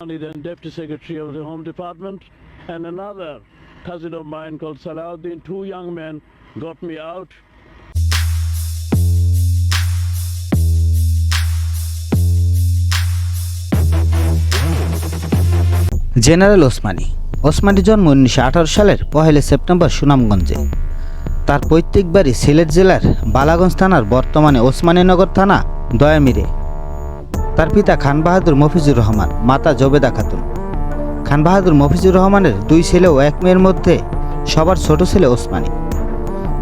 Osmani, then Deputy Secretary of the Home Department, and another cousin of mine called Salahuddin. Two young men got me out. General Osmani Osmani জন্ম উনিশশো আঠারো সালের পহেলা September সুনামগঞ্জে তার পৈতৃক বাড়ি সিলেট জেলার বালাগঞ্জ থানার বর্তমানে ওসমানীনগর থানা দয়ামিরে তার পিতা খান বাহাদুর মফিজুর রহমান, মাতা জবেদা খাতুন। খান বাহাদুর মফিজুর রহমানের দুই ছেলে ও এক মেয়ের মধ্যে সবার ছোট ছেলে ওসমানী।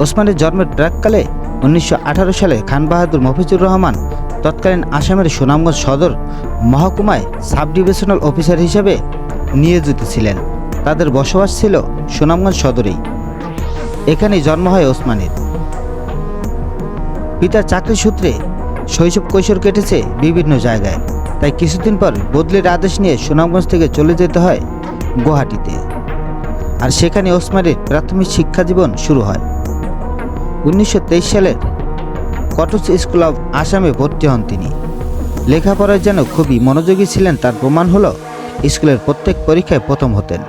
ওসমানের জন্মের প্রাককালে উনিশশো আঠারো সালে খান বাহাদুর মফিজুর রহমান তৎকালীন আসামের সুনামগঞ্জ সদর মহকুমায় সাব ডিভিশনাল অফিসার হিসেবে নিয়োজিত ছিলেন। তাদের বসবাস ছিল সুনামগঞ্জ সদরেই। এখানেই জন্ম হয় ওসমানের। পিতার চাকরি সূত্রে শৈশব কৈশোর কেটেছে বিভিন্ন জায়গায়। তাই কিছুদিন পর বদলির আদেশ নিয়ে সুনামগঞ্জ থেকে চলে যেতে হয় গুয়াহাটিতে। আর সেখানে ওসমানের প্রাথমিক শিক্ষা জীবন শুরু হয়। উনিশশো সালের কটস স্কুল অব আসামে ভর্তি হন তিনি। লেখাপড়ায় যেন খুবই মনোযোগী ছিলেন তার প্রমাণ হলো স্কুলের প্রত্যেক পরীক্ষায় প্রথম হতেন।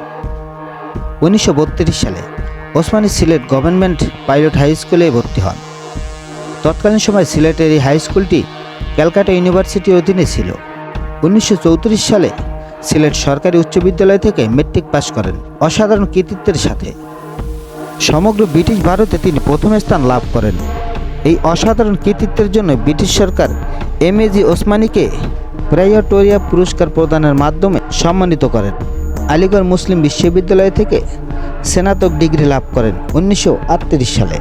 উনিশশো বত্রিশ সালে Osmani Sylhet government pilot high স্কুলে ভর্তি হন। তৎকালীন সময় সিলেটের এই হাই স্কুলটি ক্যালকাটা ইউনিভার্সিটির অধীনে ছিল। উনিশশো চৌত্রিশ সালে সিলেট সরকারি উচ্চ বিদ্যালয় থেকে মেট্রিক পাশ করেন অসাধারণ কৃতিত্বের সাথে। সমগ্র ব্রিটিশ ভারতে তিনি প্রথম স্থান লাভ করেন। এই অসাধারণ কৃতিত্বের জন্য ব্রিটিশ সরকার এম এ জি ওসমানীকে প্রাইয়টোরিয়া পুরস্কার প্রদানের মাধ্যমে সম্মানিত করেন। আলিগড় মুসলিম বিশ্ববিদ্যালয় থেকে স্নাতক ডিগ্রি লাভ করেন উনিশশো আটত্রিশ সালে।